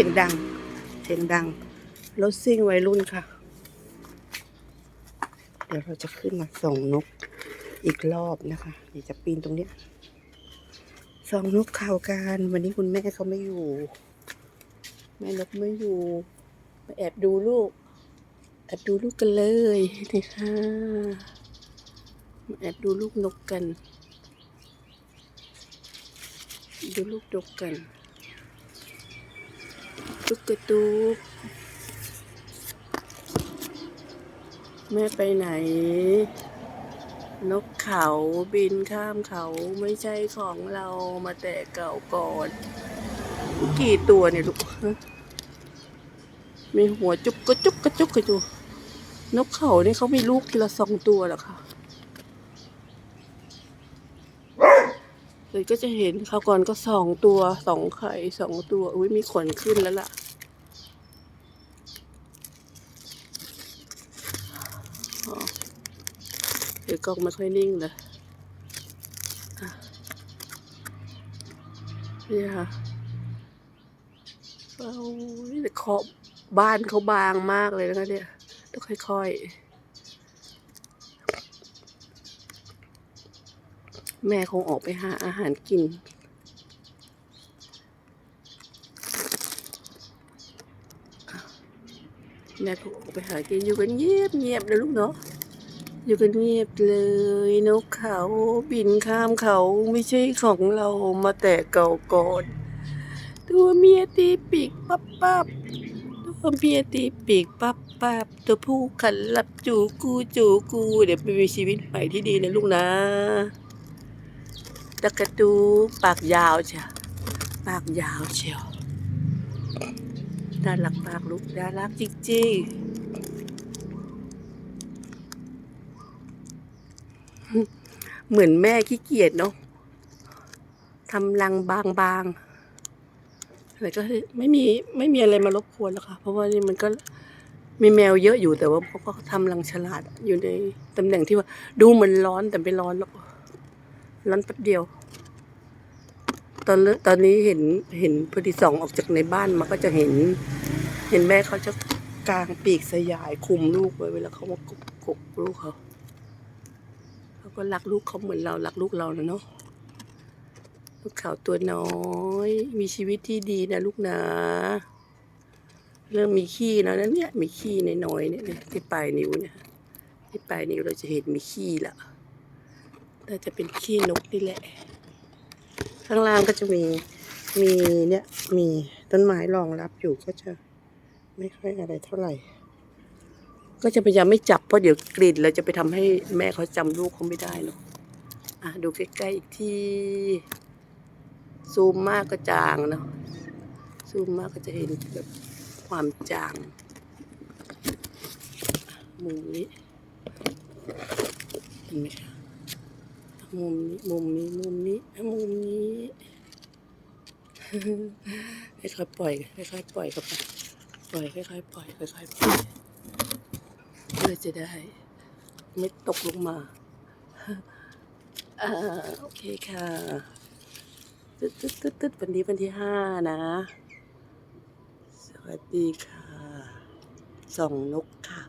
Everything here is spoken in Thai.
สียงดัง เสียงดัง รถซิ่งวัยรุ่นค่ะ เดี๋ยวเราจะขึ้นมาส่องนกอีกรอบนะคะ เดี๋ยวจะปีนตรงเนี้ยส่องนกข่าวการ วันนี้คุณแม่เขาไม่อยู่ แม่นกไม่อยู่ มาแอบดูลูก แอบดูลูกกันเลยนี่ค่ะมาแอบดูลูกนกกัน ดูลูกนกกัน ตุ๊กกระตุกแม่ไปไหน นกเขาบินข้ามเขาไม่ใช่ของเรามาแต่เก่าก่อน กี่ตัวเนี่ยลูกมีหัวจุกกระจุกกระจุกกระจุกนกเขานี่เขามีลูกทีละสองตัวหรอคะ เลยก็จะเห็นเขาวก่อนก็สองตัวสองไข่สองตัว อุ้ยมีขนขึ้นแล้วล่ะ เดี๋ยวกล้องไม่ค่อยนิ่งเลยอะนี่ค่ะเอาแต่ขอบบ้านเขาบางมากเลยนะคะเนี่ย ต้องค่อยๆ แม่คงออกไปหาอาหารกิน แม่คงออกไปหากินอยู่กันเงียบเงียบนะลูกเนาะ อยู่กันเงียบเลยนกเขาบินข้ามเขาไม่ใช่ของเรามาแต่เก่าก่อน ตัวเมียตีปีกปั๊บปั๊บตัวเมียตีปีกปั๊บปั๊บตัวผู้ขันหลับจูกูจูกู เดี๋ยวไปมีชีวิตใหม่ที่ดีนะลูกนะ ตะกระตูปากยาวเชียวปากยาวเชียวน่ารักมากลูกน่ารักจริงๆ เหมือนแม่ขี้เกียจเนาะทำรังบางๆอะไรก็ไม่มีไม่มีอะไรมารบกวนแล้วค่ะ เพราะว่านี่มันก็มีแมวเยอะอยู่แต่ว่าเขาก็ทำรังฉลาดอยู่ในตำแหน่งที่ว่าดูเหมือนร้อนแต่ไม่ร้อนหรอก ร้อนแป๊บเดียว ตอนเลตอนนี้เห็นเห็นพอดีสองออกจากในบ้านมาก็จะเห็น เห็นแม่เขาจะกางปีกสยายคุมลูกไว้เวลาเขามากบกบลูกเขาเขาก็รักลูกเขาเหมือนเรารักลูกเรานะเนาะลูกเขาตัวน้อย มีชีวิตที่ดีนะลูกนะ เริ่มมีขี้แล้วนะเนี่ยมีขี้น้อยๆเนี่ยเนี่ยที่ปลายนิ้วเนี่ยที่ปลายนิ้วเราจะเห็นมีขี้ละ น่าจะเป็นขี้นกนี่แหละ ข้างล่างก็จะมีมีเนี่ยมีต้นไม้รองรับอยู่ก็จะไม่ค่อยอะไรเท่าไหร่ ก็จะพยายามไม่จับเพราะเดี๋ยวกลิ่นเราจะไปทำให้แม่เขาจำลูกเขาไม่ได้เนาะอะดูใกล้ๆอีกทีซูมมากก็จางเนาะซูมมากก็จะเห็นแบบความจางมุมนี้เห็นไหมคะ มุมนี้มุมนี้มุมนี้มุมนี้ค่อยๆปล่อยค่อยๆปล่อยเข้าไปปล่อยค่อยๆปล่อยค่อยๆปล่อยเพื่อจะได้ ไม่ตกลงมาอ่าโอเคค่ะตึ๊ดตึ๊ดตึ๊ดตึ๊ดวันนี้วันที่ห้านะ สวัสดีค่ะส่องนกค่ะ